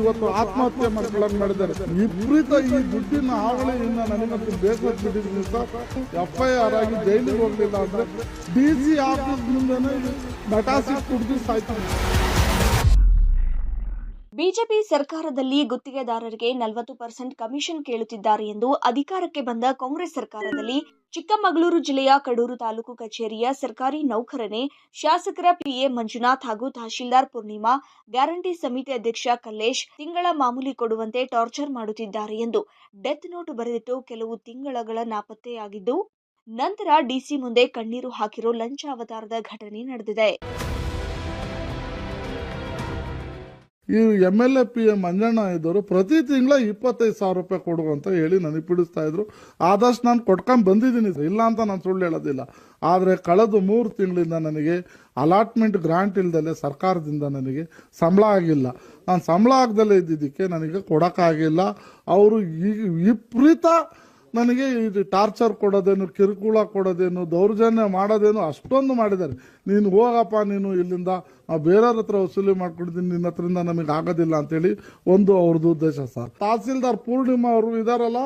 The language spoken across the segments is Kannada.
ಇವತ್ತು ಆತ್ಮಹತ್ಯೆ ಮಾಡ್ಕೊಳ್ಳೋಕೆ ಮಾಡಿದ್ದಾರೆ. ವಿಪರೀತ ಈ ದುಡ್ಡಿನ ಹಾವಳಿಯಿಂದ ನನಗಂತೂ ಬೇಸರ ಬಿಟ್ಟಿದ್ದೀನಿ ಸರ್. ಎಫ್ ಐ ಆರ್ ಆಗಿ ಜೈಲಿಗೆ ಹೋಗಲಿಲ್ಲ ಅಂದ್ರೆ ಡಿ ಸಿ ಆಫೀಸ್ ಮುಂದೆನೇ ನಟಾಸಿ ಕುಡಿದು ಸಾಯ್ತೀನಿ. ಬಿಜೆಪಿ ಸರ್ಕಾರದಲ್ಲಿ ಗುತ್ತಿಗೆದಾರರಿಗೆ ನಲವತ್ತು ಪರ್ಸೆಂಟ್ ಕಮಿಷನ್ ಕೇಳುತ್ತಿದ್ದಾರೆ ಎಂದು ಅಧಿಕಾರಕ್ಕೆ ಬಂದ ಕಾಂಗ್ರೆಸ್ ಸರ್ಕಾರದಲ್ಲಿ ಚಿಕ್ಕಮಗಳೂರು ಜಿಲ್ಲೆಯ ಕಡೂರು ತಾಲೂಕು ಕಚೇರಿಯ ಸರ್ಕಾರಿ ನೌಕರನೇ ಶಾಸಕರ ಪಿಎ ಮಂಜುನಾಥ್ ಹಾಗೂ ತಹಶೀಲ್ದಾರ್ ಪೂರ್ಣಿಮಾ, ಗ್ಯಾರಂಟಿ ಸಮಿತಿ ಅಧ್ಯಕ್ಷ ಕಲ್ಲೇಶ್ ತಿಂಗಳ ಮಾಮೂಲಿ ಕೊಡುವಂತೆ ಟಾರ್ಚರ್ ಮಾಡುತ್ತಿದ್ದಾರೆ ಎಂದು ಡೆತ್ ನೋಟ್ ಬರೆದಿಟ್ಟು ಕೆಲವು ತಿಂಗಳಗಳ ನಾಪತ್ತೆಯಾಗಿದ್ದು, ನಂತರ ಡಿಸಿ ಮುಂದೆ ಕಣ್ಣೀರು ಹಾಕಿರೋ ಲಂಚ ಅವತಾರದ ಘಟನೆ ನಡೆದಿದೆ. ಈ M L A P M Manjanna ಇದ್ದವರು ಪ್ರತಿ ತಿಂಗಳ ಇಪ್ಪತ್ತೈದು ಸಾವಿರ ರೂಪಾಯಿ ಕೊಡು ಅಂತ ಹೇಳಿ ನನಗೆ ಬಿಡಿಸ್ತಾ ಇದ್ರು. ಆದಷ್ಟು ನಾನು ಕೊಟ್ಕೊಂಡು ಬಂದಿದ್ದೀನಿ ಇಲ್ಲ ಅಂತ ನಾನು ಸುಳ್ಳು ಹೇಳೋದಿಲ್ಲ. ಆದರೆ ಕಳೆದ ಮೂರು ತಿಂಗಳಿಂದ ನನಗೆ ಅಲಾಟ್ಮೆಂಟ್ ಗ್ರಾಂಟ್ ಇಲ್ದಲೆ ಸರ್ಕಾರದಿಂದ ನನಗೆ ಸಂಬಳ ಆಗಿಲ್ಲ. ನಾನು ಸಂಬಳ ಆಗದಲ್ಲೇ ಇದ್ದಿದ್ದಕ್ಕೆ ನನಗೆ ಕೊಡೋಕ್ಕಾಗಿಲ್ಲ. ಅವರು ಈ ವಿಪರೀತ ನನಗೆ ಇದು ಟಾರ್ಚರ್ ಕೊಡೋದೇನು, ಕಿರುಕುಳ ಕೊಡೋದೇನು, ದೌರ್ಜನ್ಯ ಮಾಡೋದೇನು ಅಷ್ಟೊಂದು ಮಾಡಿದ್ದಾರೆ. ನೀನು ಹೋಗಪ್ಪ, ನೀನು ಇಲ್ಲಿಂದ ನಾವು ಬೇರೆಯವ್ರ ಹತ್ರ ವಸೂಲಿ ಮಾಡ್ಕೊಡ್ತೀನಿ ನಿನ್ನ ಹತ್ರದಿಂದ ನಮಗೆ ಆಗೋದಿಲ್ಲ ಅಂತೇಳಿ ಒಂದು ಅವ್ರದ್ದು ಉದ್ದೇಶ ಸರ್. ತಹಸೀಲ್ದಾರ್ ಪೂರ್ಣಿಮಾ ಅವರು ಇದಾರಲ್ಲ,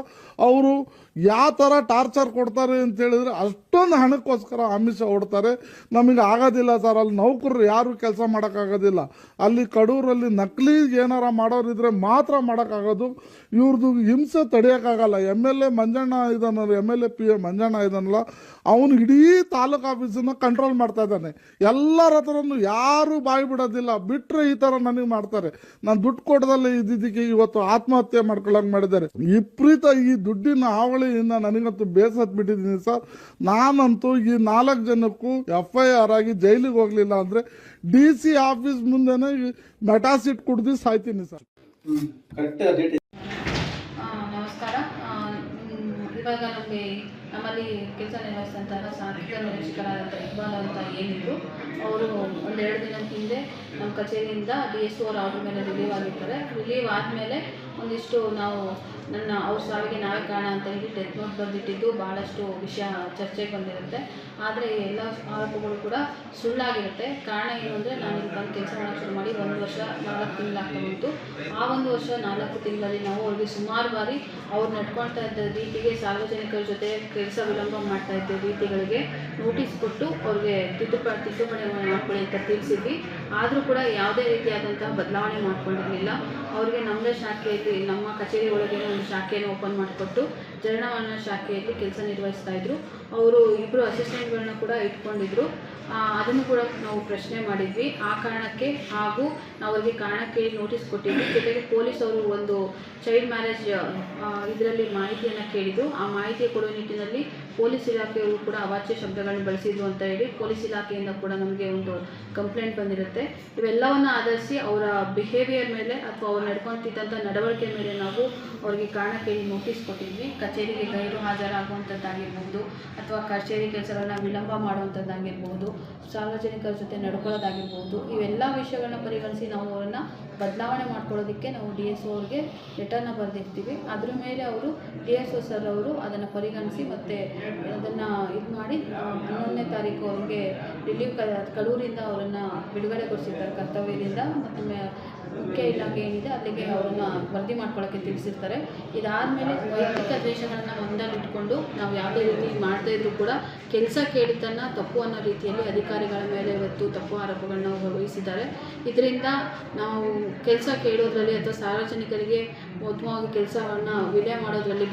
ಅವರು ಯಾವ ಥರ ಟಾರ್ಚರ್ ಕೊಡ್ತಾರೆ ಅಂತ ಹೇಳಿದ್ರೆ ಅಷ್ಟೊಂದು ಹಣಕ್ಕೋಸ್ಕರ ಆಮಿಷ ಹೊಡ್ತಾರೆ. ನಮಗೆ ಆಗೋದಿಲ್ಲ ಸರ್, ಅಲ್ಲಿ ನೌಕರರು ಯಾರು ಕೆಲಸ ಮಾಡೋಕ್ಕಾಗೋದಿಲ್ಲ. ಅಲ್ಲಿ ಕಡೂರಲ್ಲಿ ನಕಲಿ ಏನಾರ ಮಾಡೋರಿದ್ರೆ ಮಾತ್ರ ಮಾಡೋಕ್ಕಾಗೋದು. ಇವ್ರದ್ದು ಹಿಂಸೆ ತಡೆಯೋಕ್ಕಾಗಲ್ಲ. M L A Manjanna ಇದಾನಲ್ಲ M L A P A Manjanna ಇದ್ದಾನಲ್ಲ ಅವನು ಇಡೀ ತಾಲೂಕು ಆಫೀಸನ್ನ ಕಂಟ್ರೋಲ್ ಮಾಡ್ತಾ ಇದ್ದಾನೆ. ಎಲ್ಲರ ಹತ್ರನೂ ಯಾರು ಬಾಯಿ ಬಿಡೋದಿಲ್ಲ. ಬಿಟ್ಟರೆ ಈ ಥರ ನನಗೆ ಮಾಡ್ತಾರೆ. ನಾನು ದುಡ್ಡು ಕೊಡದಲ್ಲೇ ಇದ್ದಿದ್ದಕ್ಕೆ ಇವತ್ತು ಆತ್ಮಹತ್ಯೆ ಮಾಡ್ಕೊಳ್ಳೋಕೆ ಮಾಡಿದ್ದಾರೆ. ವಿಪರೀತ ಈ ದುಡ್ಡಿನ ಹಾವಳಿಯಿಂದ ನನಗಂತೂ ಬೇಸತ್ ಬಿಟ್ಟಿದ್ದೀನಿ ಸರ್. ನಾನಂತೂ ಈ ನಾಲ್ಕು ಜನಕ್ಕೂ ಎಫ್ ಐ ಆರ್ ಆಗಿ ಜೈಲಿಗೆ ಹೋಗಲಿಲ್ಲ ಅಂದರೆ ಡಿ ಸಿ ಆಫೀಸ್ ಮುಂದೆನೇ ಮೆಟಾಸಿಟ್ ಕುಡ್ದು ಸಾಯ್ತೀನಿ ಸರ್. ಕರೆಕ್ಟ್ ಡೇಟ್ ಆ, ನಮಸ್ಕಾರ. ಇವಾಗ ನಮಗೆ ನಮ್ಮಲ್ಲಿ ಕೆಲಸ ನಿರ್ವಹಿಸಿದಂತಹ ಸಾಂಖ್ಯಿಕ ನಿರೀಕ್ಷಕರಾದಂಥ ಇಕ್ಬಾಲ್ ಅಂತ ಏನಿದ್ರು, ಅವರು ಒಂದೆರಡು ದಿನದ ಹಿಂದೆ ನಮ್ಮ ಕಚೇರಿಯಿಂದ ಡಿ ಎಸ್ ಓರ್ ಆರ್ಡರ್ ಮೇಲೆ ರಿಲೀವ್ ಆಗಿರ್ತಾರೆ. ರಿಲೀವ್ ಆದಮೇಲೆ ಒಂದಿಷ್ಟು ನಾವು ನನ್ನ ಅವ್ರ ಸಾವಿಗೆ ನಾವೇ ಕಾರಣ ಅಂತ ಹೇಳಿ ಡೆತ್ ನೋಟ್ ಬರೆದಿಟ್ಟಿದ್ದು ಭಾಳಷ್ಟು ವಿಷಯ ಚರ್ಚೆಗೆ ಬಂದಿರುತ್ತೆ. ಆದರೆ ಎಲ್ಲ ಆರೋಪಗಳು ಕೂಡ ಸುಳ್ಳಾಗಿರುತ್ತೆ. ಕಾರಣ ಏನು ಅಂದರೆ ನಾನು ಇಲ್ಲಿ ಬಂದು ಕೆಲಸ ಮಾಡೋಕ್ಕೆ ಶುರು ಮಾಡಿ ಒಂದು ವರ್ಷ, ನಾಲ್ಕು ತಿಂಗಳಾಗ್ತಾ ಬಂತು. ಆ ಒಂದು ವರ್ಷ, ನಾಲ್ಕು ತಿಂಗಳಲ್ಲಿ ನಾವು ಅವ್ರಿಗೆ ಸುಮಾರು ಬಾರಿ ಅವ್ರು ನಡ್ಕೊಳ್ತಾ ಇದ್ದ ರೀತಿಗೆ ಸಾರ್ವಜನಿಕರ ಜೊತೆ ಕೆಲಸ ವಿಳಂಬ ಮಾಡ್ತಾ ಇದ್ದ ರೀತಿಗಳಿಗೆ ನೋಟಿಸ್ ಕೊಟ್ಟು ಅವ್ರಿಗೆ ತಿದ್ದುಪಡಿ ತಿದ್ದುಪಡಿ ಮಾಡ್ಕೊಳ್ಳಿ ಅಂತ ತಿಳಿಸಿದ್ವಿ. ಆದರೂ ಕೂಡ ಯಾವುದೇ ರೀತಿಯಾದಂತಹ ಬದಲಾವಣೆ ಮಾಡ್ಕೊಂಡಿರಲಿಲ್ಲ. ಅವ್ರಿಗೆ ನಮ್ಮದೇ ಶಾಖೆಯಲ್ಲಿ ನಮ್ಮ ಕಚೇರಿ ಒಳಗೆ ಒಂದು ಶಾಖೆಯನ್ನು ಓಪನ್ ಮಾಡಿಕೊಟ್ಟು ಜರಣವನ್ನ ಶಾಖೆಯಲ್ಲಿ ಕೆಲಸ ನಿರ್ವಹಿಸ್ತಾ ಇದ್ರು. ಅವರು ಇಬ್ಬರು ಅಸಿಸ್ಟೆಂಟ್ಗಳನ್ನ ಕೂಡ ಇಟ್ಕೊಂಡಿದ್ರು. ಅದನ್ನು ಕೂಡ ನಾವು ಪ್ರಶ್ನೆ ಮಾಡಿದ್ವಿ. ಆ ಕಾರಣಕ್ಕೆ ಹಾಗೂ ನಾವು ಅವರಿಗೆ ಕಾರಣಕ್ಕೆ ನೋಟಿಸ್ ಕೊಟ್ಟಿದ್ವಿ. ಜೊತೆಗೆ ಪೊಲೀಸ್ ಅವರು ಒಂದು ಚೈಲ್ಡ್ ಮ್ಯಾರೇಜ್ ಇದರಲ್ಲಿ ಮಾಹಿತಿಯನ್ನು ಕೇಳಿದ್ರು. ಆ ಮಾಹಿತಿ ಕೊಡುವ ನಿಟ್ಟಿನಲ್ಲಿ ಪೊಲೀಸ್ ಇಲಾಖೆಯವರು ಕೂಡ ಅವಾಚ್ಯ ಶಬ್ದಗಳನ್ನು ಬಳಸಿದ್ರು ಅಂತ ಹೇಳಿ ಪೊಲೀಸ್ ಇಲಾಖೆಯಿಂದ ಕೂಡ ನಮಗೆ ಒಂದು ಕಂಪ್ಲೇಂಟ್ ಬಂದಿರುತ್ತೆ. ಇವೆಲ್ಲವನ್ನು ಆಧರಿಸಿ ಅವರ ಬಿಹೇವಿಯರ್ ಮೇಲೆ ಅಥವಾ ಅವ್ರು ನಡ್ಕೊತಿದ್ದಂಥ ನಡವಳಿಕೆ ಮೇಲೆ ನಾವು ಅವರಿಗೆ ಕಾರಣ ಕೇಳಿ ನೋಟಿಸ್ ಕೊಟ್ಟಿದ್ವಿ. ಕಚೇರಿಗೆ ಗೈರು ಹಾಜರಾಗುವಂಥದ್ದಾಗಿರ್ಬೋದು ಅಥವಾ ಕಚೇರಿ ಕೆಲಸಗಳನ್ನ ವಿಳಂಬ ಮಾಡುವಂಥದ್ದಾಗಿರ್ಬೋದು ಸಾರ್ವಜನಿಕರ ಜೊತೆ ನಡ್ಕೊಳ್ಳೋದಾಗಿರ್ಬೋದು, ಇವೆಲ್ಲ ವಿಷಯಗಳನ್ನ ಪರಿಗಣಿಸಿ ನಾವು ಅವರನ್ನು ಬದಲಾವಣೆ ಮಾಡ್ಕೊಳ್ಳೋದಕ್ಕೆ ನಾವು ಡಿ ಎಸ್ ಒ ಅವ್ರಿಗೆ ಲೆಟರ್ನ ಬರೆದಿರ್ತೀವಿ. ಅದ್ರ ಮೇಲೆ ಅವರು ಡಿ ಎಸ್ ಒ ಸರ್ ಅವರು ಅದನ್ನು ಪರಿಗಣಿಸಿ ಮತ್ತು ಅದನ್ನು ಇದು ಮಾಡಿ ಹನ್ನೊಂದನೇ ತಾರೀಕು ಅವ್ರಿಗೆ ರಿಲೀವ್ ಕ, ಕಡೂರಿಂದ ಅವರನ್ನು ಬಿಡುಗಡೆಗೊಳಿಸಿರ್ತಾರೆ ಕರ್ತವ್ಯದಿಂದ. ಮತ್ತು ಮುಖ್ಯ ಇಲಾಖೆ ಏನಿದೆ ಅಲ್ಲಿಗೆ ಅವರನ್ನು ವರದಿ ಮಾಡ್ಕೊಳ್ಳೋಕ್ಕೆ ತಿಳಿಸಿರ್ತಾರೆ. ಇದಾದಮೇಲೆ ವೈಯಕ್ತಿಕ ದ್ವೇಷಗಳನ್ನು ಒಂದಲ್ಲಿಟ್ಕೊಂಡು ನಾವು ಯಾವುದೇ ರೀತಿ ಮಾಡ್ತಾ ಇದ್ರೂ ಕೂಡ ಕೆಲಸ ಕೇಳಿದ್ದನ್ನ ತಪ್ಪು ಅನ್ನೋ ರೀತಿಯಲ್ಲಿ ಅಧಿಕಾರಿಗಳ ಮೇಲೆ ಇವತ್ತು ತಪ್ಪು ಆರೋಪಗಳನ್ನ ವಹಿಸಿದ್ದಾರೆ. ಇದರಿಂದ ನಾವು ಕೆಲಸ ಕೇಳೋದ್ರಲ್ಲಿ ಅಥವಾ ಸಾರ್ವಜನಿಕರಿಗೆ ಉತ್ತಮವಾಗಿ ಕೆಲಸವನ್ನು ವಿಲೇ ಮಾಡೋದ್ರಲ್ಲಿ